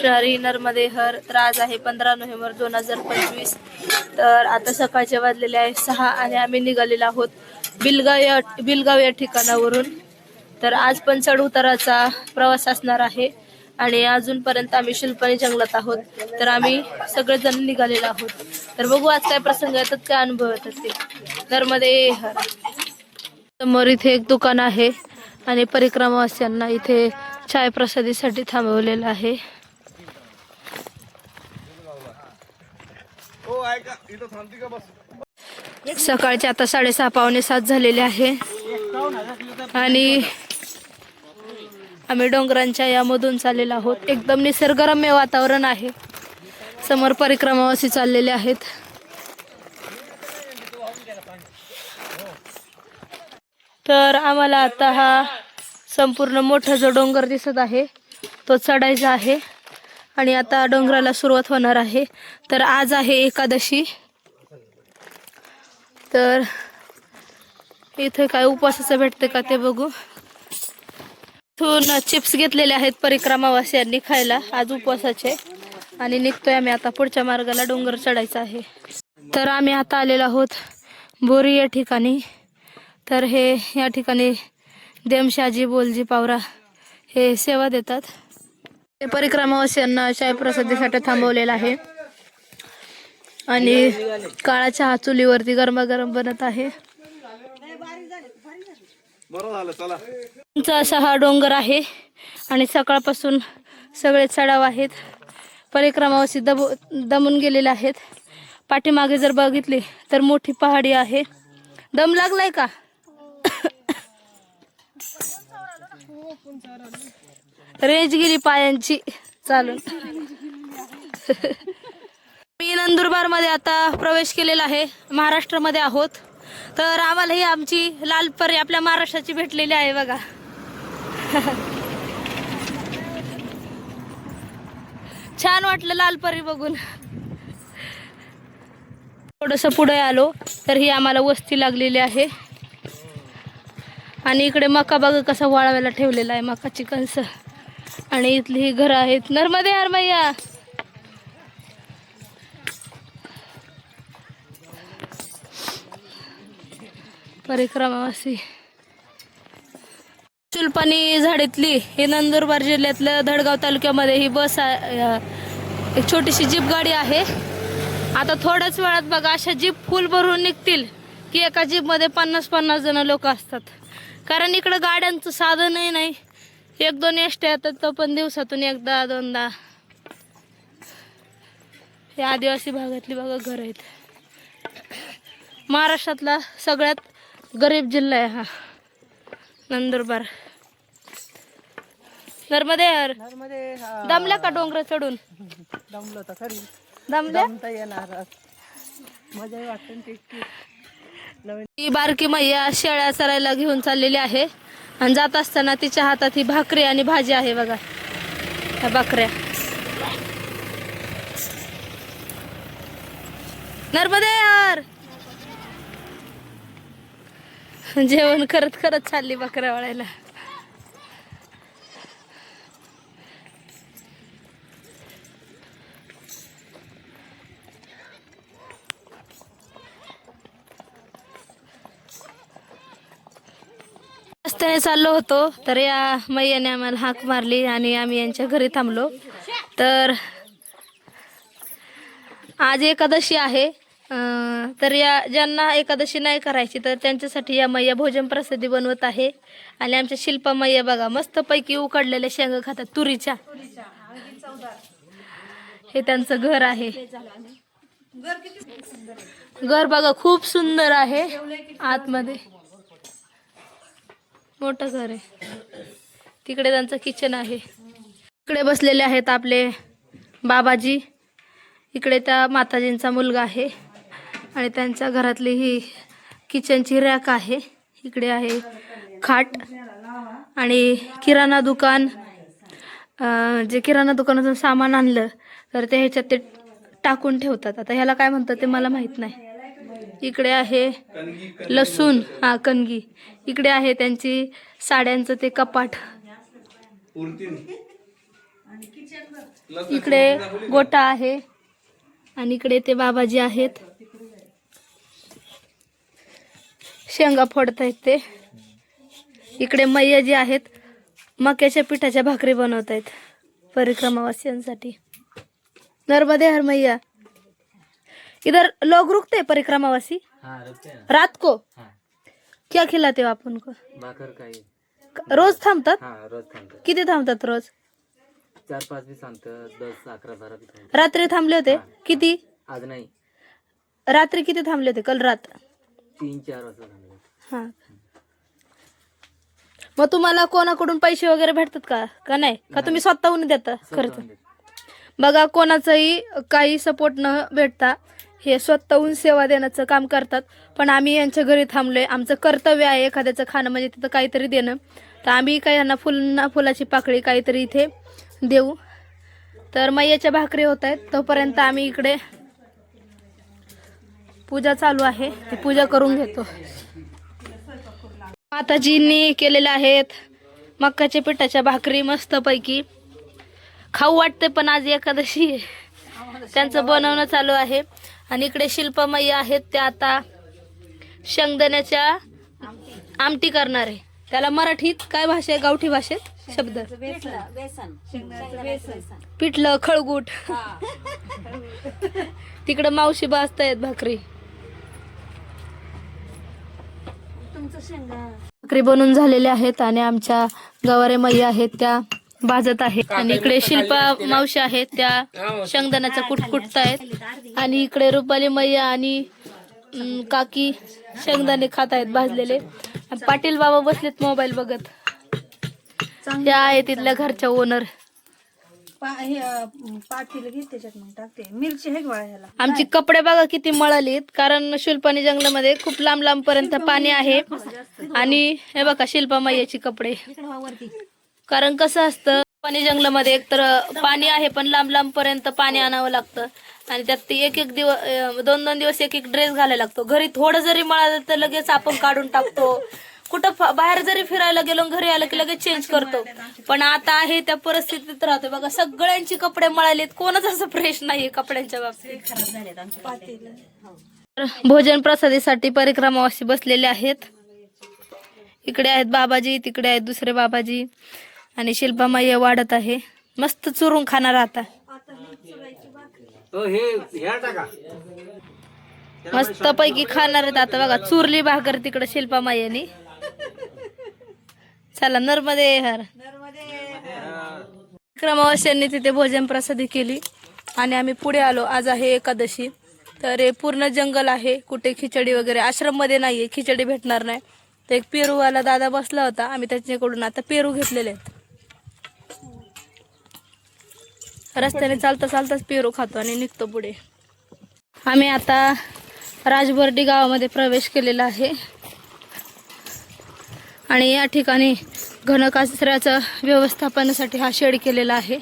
शहरी नर्मदे हर तर आज आहे पंधरा नोव्हेंबर दोन हजार पंचवीस. तर आता सकाळचे वाजलेले आहे सहा आणि आम्ही निघालेलो आहोत बिलगाव या बिलगाव या ठिकाणावरून. तर आज पण चढ उताराचा प्रवास असणार आहे आणि अजूनपर्यंत आम्ही शिल्पणी जंगलात आहोत. तर आम्ही सगळेजण निघालेलो आहोत. तर बघू आज काय प्रसंग येतात काय अनुभव येतात ते. नर्मदे हर. समोर इथे एक दुकान आहे आणि परिक्रमावासियांना इथे चाय प्रसादीसाठी थांबवलेलं आहे. हो ऐका इथं का बस? सकाळचे आता साडेसहा पावणे सात झालेले आहे. आणि आम्ही डोंगरांच्या यामधून चाललेलो आहोत. एकदम निसर्गरम्य वातावरण आहे. समोर परिक्रमावासी चाललेले आहेत. तर आम्हाला आता हा संपूर्ण मोठा जो डोंगर दिसत आहे तो चढायचा आहे. आणि आता डोंगराला सुरुवात होणार आहे. तर आज आहे एकादशी. तर इथे काय उपवासाचं भेटते का ते बघू. इथून चिप्स घेतलेले आहेत परिक्रमावासियांनी खायला. आज उपवासाचे. आणि निघतोय आम्ही आता पुढच्या मार्गाला. डोंगर चढायचा आहे. तर आम्ही आता आलेलो आहोत बोरी या ठिकाणी. तर हे या ठिकाणी देमशाजी बोलजी पावरा हे सेवा देतात. ते परिक्रमावासियांना चाय प्रसादीसाठी थांबवलेलं आहे. आणि काळा चहा चुलीवरती गरमागरम बनत आहे. उंच असा हा डोंगर आहे आणि सकाळपासून सगळे चढाव आहेत. परिक्रमावासी दब दमून गेलेले आहेत. पाठीमागे जर बघितली तर मोठी पहाडी आहे. दम लागलाय का? रेंज गेली पायांची. चालून मी नंदुरबारमध्ये आता प्रवेश केलेला आहे. महाराष्ट्रामध्ये आहोत. तर आम्हाला ही आमची लाल परी आपल्या महाराष्ट्राची भेटलेली आहे बघा. छान वाटलं लाल परी बघून. थोडस पुढे आलो तर ही आम्हाला वस्ती लागलेली आहे. आणि इकडे मका बघा कसा वाळवायला ठेवलेला आहे मकाची कणस आणि इथली ही घरं आहेत. नर्मदे यार मैया परिक्रमावासी. चुलपाणी झाडीतली ही नंदुरबार जिल्ह्यातल्या धडगाव तालुक्यामध्ये ही बस आहे, एक छोटीशी जीप गाडी आहे. आता थोड्याच वेळात बघा अशा जीप फुल भरून निघतील की एका जीपमध्ये पन्नास पन्नास जण लोक असतात. कारण इकडं गाड्यांचं साधनही नाही. एक दोन एसट्या येतात तो पण दिवसातून एकदा दोनदा. हे आदिवासी भागातली बघा घर आहेत. महाराष्ट्रातला सगळ्यात गरीब जिल्हा आहे हा. नंदुरबार. नर्मदे यार. दमल्या का डोंगर चढून? दमलं तर खरी. दमल्या? येणार. मजा वाटते नवीन ही बारकी मैया शेळ्या चरायला घेऊन चाललेली आहे. आणि जात असताना तिच्या हातात ही भाकरी आणि भाजी आहे बघा. ह्या भाकऱ्या. नर्मदे यार! जेवण करत करत चालली बकऱ्या वळायला. रस्त्याने चाललो होतो तर या मैयाने आम्हाला हाक मारली आणि आम्ही यांच्या घरी थांबलो. तर आज एकादशी आहे. तर या ज्यांना एकादशी नाही करायची तर त्यांच्यासाठी या मैया भोजन प्रसिद्धी बनवत आहे. आणि आमच्या शिल्पा मैया बघा मस्तपैकी उकडलेल्या शेंगा खातात तुरीच्या. हे त्यांचं घर आहे. घर बघा खूप सुंदर आहे आतमध्ये. मोठं घर आहे. तिकडे त्यांचं किचन आहे. इकडे बसलेले आहेत आपले बाबाजी. इकडे त्या माताजींचा मुलगा आहे. आणि त्यांच्या घरातली ही किचनची रॅक आहे. इकडे आहे खाट आणि किराणा दुकान. जे किराणा दुकानातून सामान आणलं तर ते ह्याच्यात ते टाकून ठेवतात. आता ह्याला काय म्हणतात ते मला माहीत नाही. इकडे आहे लसूण. हा कणगी. इकडे आहे त्यांची साड्यांचं ते कपाट. इकडे गोटा आहे आणि इकडे ते बाबाजी आहेत. शेंगा फोडतायत ते. इकडे मैया जी आहेत. मक्याच्या पिठाच्या भाकरी बनवत आहेत परिक्रमावासियांसाठी नर्मदे हर मैया. इधर लोग रुकते हैं परिक्रमावासी? हाँ रुकते हैं। रात को? हाँ। क्या खिलाते हो आप उनको? भाकर का ही रोज थांबतात हाँ रोज थांबतात किती थांबतात रोज? चार पाच बी थांबतात दस अकरा बारा बी थांबतात। रात्री थांबले होते? किती? आज नाही। रात्री किती थांबले होते? कल रात? तीन चार वाजता थांबतात हा। मग तुम्हाला कोणाकडून पैसे वगैरे भेटतात का? का नाही? का तुम्ही स्वतःहून देता खर्च? बघा कोणाचाही काही सपोर्ट न भेटता हे स्वतःहून सेवा देण्याचं काम करतात. पण आम्ही यांच्या घरी थांबलोय. आमचं कर्तव्य आहे एखाद्याचं खाणं म्हणजे तिथं काहीतरी देणं. तर आम्ही काय यांना फुलांना फुलाची पाकळी काहीतरी इथे देऊ. तर मैयाच्या भाकरी होत आहेत. तोपर्यंत आम्ही इकडे पूजा चालू आहे. ती पूजा करून घेतो. माताजींनी केलेल्या आहेत मक्काच्या पिठाच्या भाकरी मस्तपैकी. खाऊ वाटते पण आज एकादशी त्यांचं बनवणं चालू आहे. आणि इकडे शिल्पमय्या आहेत त्या आता शेंगदाण्याच्या आमटी करणार आहे. त्याला मराठीत काय भाषा आहे? गावठी भाषेत? शब्द. पिठलं खळगूट. तिकडं मावशी भाजतायत भाकरी. भाकरी बनून झालेल्या आहेत आणि आमच्या गवारे मैया आहेत त्या भाजत आहेत आणि इकडे शिल्पा मावशी आहेत. त्या शेंगदाण्याचा कुट कुटतायत आणि इकडे रुपाली मैया आणि काकी शेंगदाणे खात आहेत भाजलेले. आणि पाटील बाबा बसलेत मोबाईल बघत. त्या आहेत तिथल्या घरच्या ओनर आहे आमची कपडे बघा किती मळालीत कारण शिल्पानी जंगलामध्ये खूप लांब लांब पर्यंत पाणी आहे. आणि हे बघा शिल्पा मैयाची कपडे. कारण कसं असतं पाणी जंगलामध्ये एक तर पाणी आहे पण लांब लांब पर्यंत पाणी आणावं लागतं. आणि त्यात ते एक एक दिवस दोन दोन दिवस एक एक ड्रेस घालायला लागतो. घरी थोडं जरी मळालं तर लगेच आपण काढून टाकतो. कुठं बाहेर जरी फिरायला गेलो घरी आलं की लगेच चेंज करतो. पण आता आहे त्या परिस्थितीत राहतो बघा सगळ्यांची कपडे मळालेत. कोणच असं फ्रेश नाहीये कपड्यांच्या बाबतीत. भोजन प्रसादीसाठी परिक्रमावाशी बसलेले आहेत. इकडे आहेत बाबाजी तिकडे आहेत दुसरे बाबाजी. आणि शिल्पामाई वाढत आहे. मस्त चुरून खाणार आता. मस्त पैकी खाणार आहेत आता बघा. चुरली भाकर तिकडे शिल्पामाईनी चला नर्मदे हर. क्रमावश्यांनी तिथे भोजन प्रसादी केली. आणि आम्ही पुढे आलो. आज आहे एकादशी. तर हे पूर्ण जंगल आहे. कुठे खिचडी वगैरे आश्रममध्ये नाहीये. खिचडी भेटणार नाही. तर एक पेरूवाला दादा बसला होता. आम्ही त्याच्याकडून आता पेरू घेतलेले आहेत. रस्त्याने चालता चालताच पेरू खातो आणि निघतो पुढे. आम्ही आता राजबर्डी गावामध्ये प्रवेश केलेला आहे. आणि या ठिकाणी घनकचऱ्याचं व्यवस्थापनासाठी हा शेड केलेला आहे.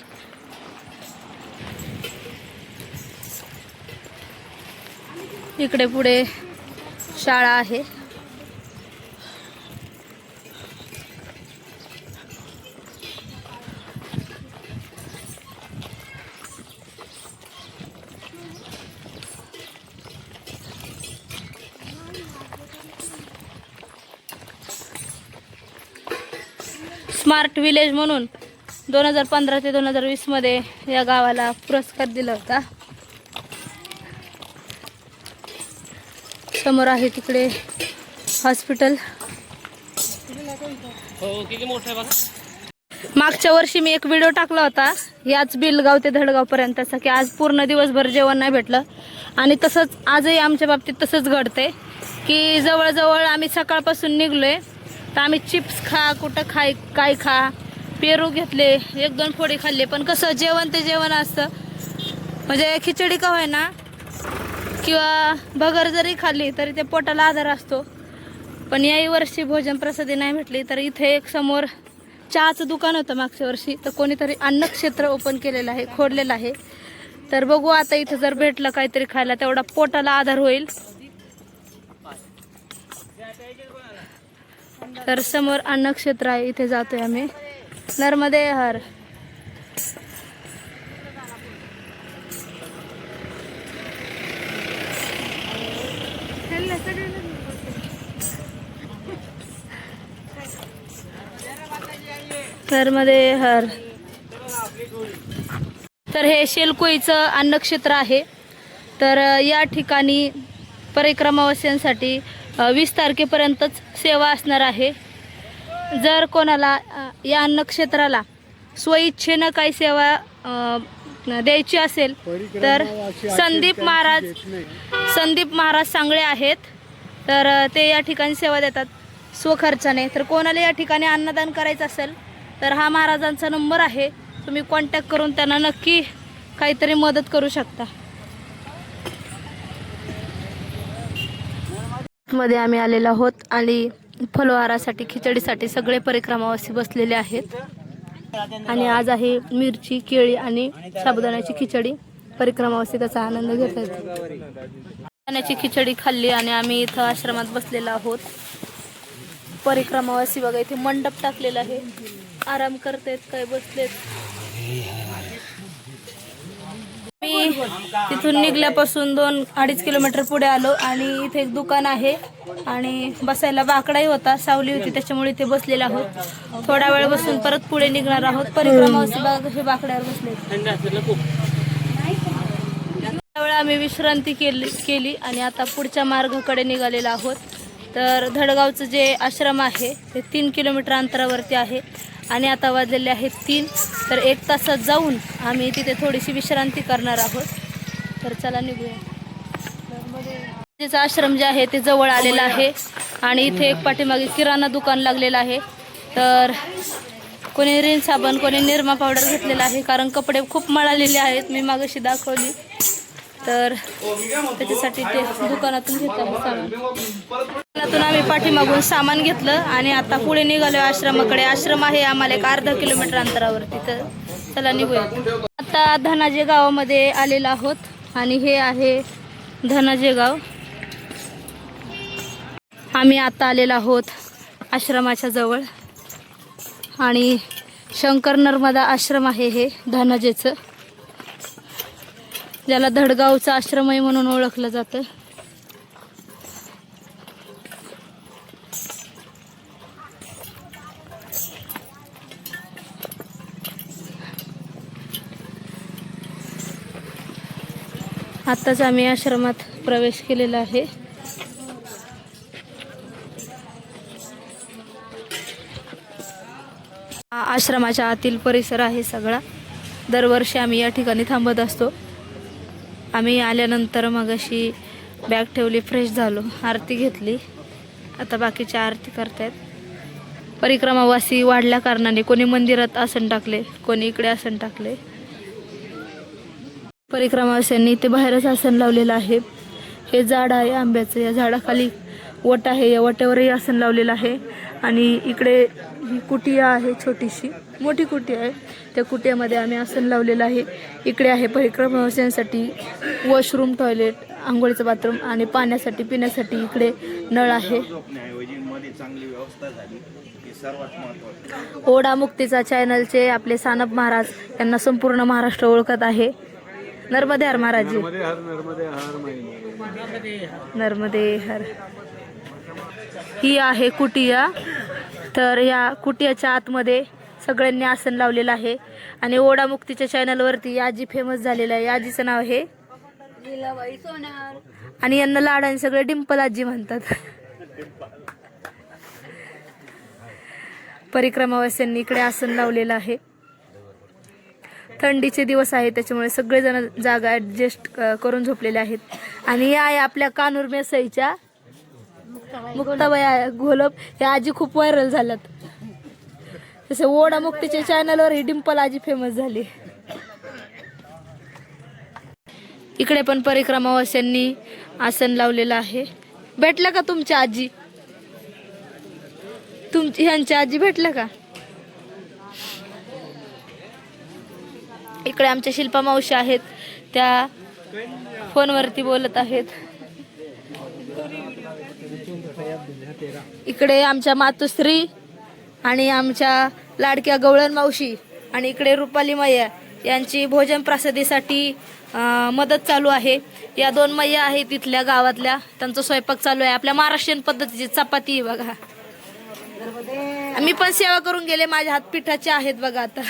इकडे पुढे शाळा आहे. स्मार्ट विलेज म्हणून दोन हजार पंधरा ते दोन हजार वीसमध्ये या गावाला पुरस्कार दिला होता. समोर आहे तिकडे हॉस्पिटल. मागच्या वर्षी मी एक व्हिडिओ टाकला होता याच बिलगाव ते धडगाव पर्यंतचा की आज पूर्ण दिवसभर जेवण नाही भेटलं. आणि तसंच आजही आमच्या बाबतीत तसंच घडतंय की जवळजवळ आम्ही सकाळपासून निघलोय तर आम्ही चिप्स खा कुठं खाय काय खा. पेरू घेतले एक दोन फोडी खाल्ले. पण कसं जेवण ते जेवण असतं. म्हणजे खिचडी का होईना किंवा भगर जरी खाल्ली तरी ते पोटाला आधार असतो. पण याही वर्षी भोजन प्रसादी नाही भेटली तर इथे एक समोर चहाचं दुकान होतं मागच्या वर्षी. तर कोणीतरी अन्नक्षेत्र ओपन केलेलं आहे खोडलेलं आहे. तर बघू आता इथं जर भेटलं काहीतरी खायला तेवढा पोटाला आधार होईल. तर समोर अन्नक्षेत्र आहे इथे जातोय आम्ही. नर्मदे हर. नर्मदे हर. तर हे शेलकोईचं अन्नक्षेत्र आहे. तर या ठिकाणी परिक्रमावास्यांसाठी वीस तारखेपर्यंतच सेवा असणार आहे. जर कोणाला या अन्नक्षेत्राला स्वइच्छेनं काही सेवा द्यायची असेल तर संदीप महाराज संदीप महाराज सांगळे आहेत. तर ते या ठिकाणी सेवा देतात स्वखर्चाने. तर कोणाला या ठिकाणी अन्नदान करायचं असेल तर हा महाराजांचा नंबर आहे. तुम्ही कॉन्टॅक्ट करून त्यांना नक्की काहीतरी मदत करू शकता. मध्ये आम्ही आलेलो आहोत आणि फलोहारासाठी खिचडीसाठी सगळे परिक्रमावासी बसलेले आहेत. आणि आज आहे मिरची केळी आणि साबुदाण्याची खिचडी. परिक्रमावासी त्याचा आनंद घेत आहेत. साबुदाण्याची खिचडी खाल्ली आणि आम्ही इथं आश्रमात बसलेलो आहोत. परिक्रमावासी बघा इथे मंडप टाकलेला आहे. आराम करतायत काय बसलेत. मी तिथून निघल्यापासून दोन अडीच किलोमीटर पुढे आलो आणि इथे एक दुकान आहे आणि बसायला बाकडाही होता सावली होती त्याच्यामुळे इथे बसलेले आहोत. थोडा वेळ बसून परत पुढे निघणार आहोत. परिक्रमावासी बाग हे बाकड्यावर बसले. वेळ आम्ही विश्रांती केली केली आणि आता पुढच्या मार्गाकडे निघालेलो आहोत. तर धडगावचं जे आश्रम आहे ते तीन किलोमीटर अंतरावरती आहे आणि आता वाजलेले आहेत तीन. तर एक तासात जाऊन आम्ही तिथे थोडीशी विश्रांती करणार आहोत. तर चला निघूया. तिचा आश्रम जे आहे ते जवळ आलेलं आहे आणि इथे एक पाठीमागे किराणा दुकान लागलेलं आहे. तर कोणी रिन साबण कोणी निरमा पावडर घेतलेला आहे कारण कपडे खूप मळालेले आहेत. मी मागाशी दाखवली. तर त्याच्यासाठी ते दुकानातून घेतलं सामान. दुकानातून आम्ही पाठीमागून सामान घेतलं आणि आता पुढे निघालो आश्रमाकडे. आश्रम आहे आम्हाला एक अर्धा किलोमीटर अंतरावर. तिथं चला निघूया आता धनाजे गावामध्ये आलेलो आहोत आणि हे आहे धनाजे गाव. आम्ही आता आलेलो आहोत आश्रमाच्या जवळ. आणि शंकर नर्मदा आश्रम आहे हे धनाजेचं. ज्याला धडगावचा आश्रमही म्हणून ओळखलं जातं. आत्ताच आम्ही आश्रमात प्रवेश केलेला आहे. आश्रमाच्या आतील परिसर आहे सगळा. दरवर्षी आम्ही या ठिकाणी थांबत असतो. आम्ही आल्यानंतर मग अशी बॅग ठेवली फ्रेश झालो. आरती घेतली. आता बाकीच्या आरती करतायत. परिक्रमावासी वाढल्या कारणाने कोणी मंदिरात आसन टाकले कोणी इकडे आसन टाकले. परिक्रमावास्यांनी ते बाहेरच आसन लावलेलं आहे. हे झाड आहे आंब्याचं. या झाडाखाली वट आहे. या वट्यावरही आसन लावलेलं आहे. आणि इकडे ही कुटिया आहे छोटीशी मोठी कुटी आहे. त्या कुटियामध्ये आम्ही आसन लावलेलं आहे. इकडे आहे परिक्रमावास्यांसाठी वॉशरूम टॉयलेट आंघोळीचं बाथरूम आणि पाण्यासाठी पिण्यासाठी इकडे नळ आहे. ओढा मुक्तीचा चॅनलचे आपले सानप महाराज यांना संपूर्ण महाराष्ट्र ओळखत आहे. नर्मदे हर महाराजी नर्मदे हर. ही आहे कुटिया. तर या कुटियाच्या आतमध्ये सगळ्यांनी आसन लावलेलं आहे. आणि ओढा मुक्तीच्या चॅनलवरती आजी फेमस झालेलं आहे. आजीचं नाव आहे आणि यांना लाडाने सगळे डिंपल आजी म्हणतात. परिक्रमावास्यांनी इकडे आसन लावलेलं आहे. थंडीचे दिवस आहे त्याच्यामुळे सगळेजण जागा ॲडजस्ट करून झोपलेले आहेत. आणि या आहे आपल्या कानूर मेसईच्या मुक्ताबाई घोलप ह्या आजी खूप व्हायरल झाल्यात. जसे ओढा मुक्तीच्या चॅनलवर ही डिंपल आजी फेमस झाली. इकडे पण परिक्रमावास्यांनी आसन लावलेलं आहे. भेटलं का तुमच्या आजी? तुमची ह्यांच्या आजी भेटल्या का? इकडे आमच्या शिल्पा मावशी आहेत. त्या फोनवरती बोलत आहेत. इकडे आमच्या मातुश्री आणि आमच्या लाडक्या गवळण मावशी आणि इकडे रुपाली मैया यांची भोजन प्रसादीसाठी मदत चालू आहे. या दोन मैया आहेत तिथल्या गावातल्या. त्यांचा स्वयंपाक चालू आहे. आपल्या महाराष्ट्रीयन पद्धतीची चपाती बघा. मी पण सेवा करून गेले. माझ्या हात पिठाचे आहेत बघा आता.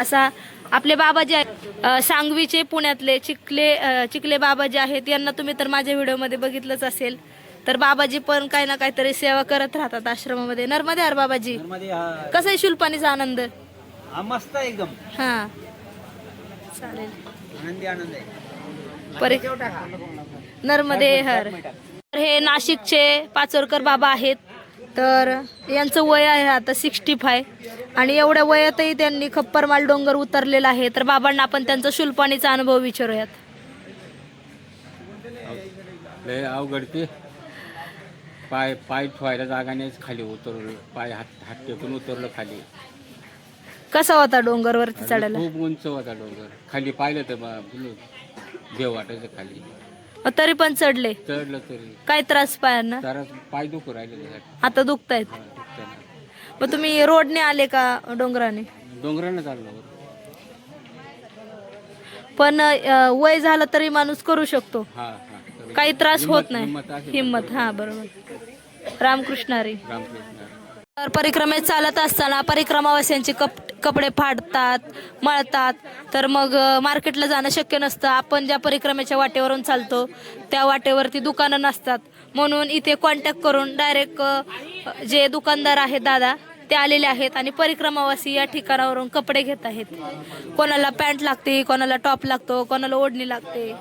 असा आपले बाबा जे आहेत सांगवीचे पुण्यातले चिखले चिखले बाबा जे आहेत. यांना तुम्ही तर माझ्या व्हिडिओमध्ये बघितलंच असेल. तर बाबाजी पण काही ना काहीतरी सेवा करत राहतात आश्रमामध्ये. नर्मदे हर बाबाजी. कसं आहे शुल्पानीचा आनंद? मस्त आहे एकदम. हा. चालेल. आनंदी आनंद. आहे परी नर्मदे हर. तर हे नाशिकचे पाचोरकर बाबा आहेत. तर यांचं वय आहे आता सिक्स्टी फाय. आणि एवढ्या वयातही त्यांनी खप्परमाल डोंगर उतरलेला आहे. तर बाबांना आपण त्यांचा शुल्पानीचा अनुभव विचारूयात. पाय पाय ठेवायला जागा नाहीच खाली उतरलं पाय हात हात टेकून उतरलं खाली. कसा होता डोंगरवरती चढायला? खूप उंच होता डोंगर. खाली पाहिलं तर बा- बोलू, देव वाटायचं खाली. अ, तरी पण चढले. चढलं तरी. काय त्रास पायांना? जरा पाय दुखू राहिले त्यासाठी आता दुखतायत? मग तुम्ही रोडने आले का डोंगराने? डोंगरानं चाललं. पण अ, वय झालं तरी माणूस करू शकतो. हा हा. काही त्रास होत नाही. हिंमत हा बरोबर. रामकृष्ण हरी. तर परिक्रमेत चालत असताना परिक्रमावासियांचे कप कपडे फाडतात मळतात. तर मग मार्केटला जाणं शक्य नसतं. आपण ज्या परिक्रमेच्या वाटेवरून चालतो त्या वाटेवरती दुकानं नसतात. म्हणून इथे कॉन्टॅक्ट करून डायरेक्ट जे दुकानदार आहेत दादा ते आलेले आहेत आणि परिक्रमावासी या ठिकाणावरून कपडे घेत आहेत. कोणाला पॅन्ट लागते कोणाला टॉप लागतो कोणाला ओढणी लागते.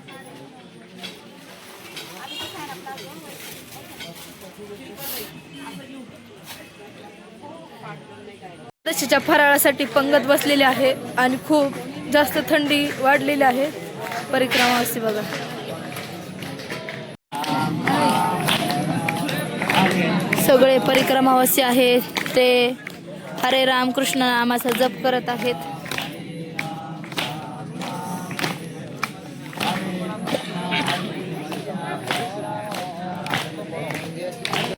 तशीच्या फराळासाठी पंगत बसलेली आहे आणि खूप जास्त थंडी वाढलेली आहे. परिक्रमावासी बघा. सगळे परिक्रमावासी आहेत. ते हरे राम कृष्ण नामाचा जप करत आहेत.